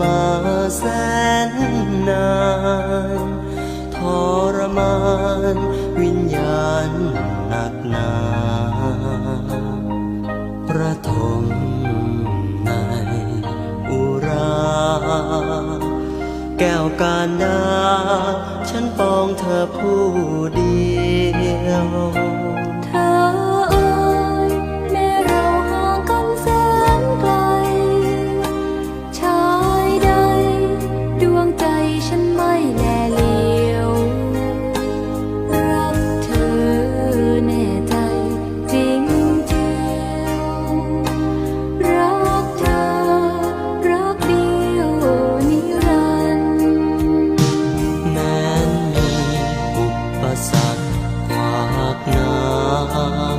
มาแสนนานทรมานวิญญาณหนักหนาประทมในอุรา แก้วการดา ฉันปองเธอผู้เดียว สัตว์หวากน้ำ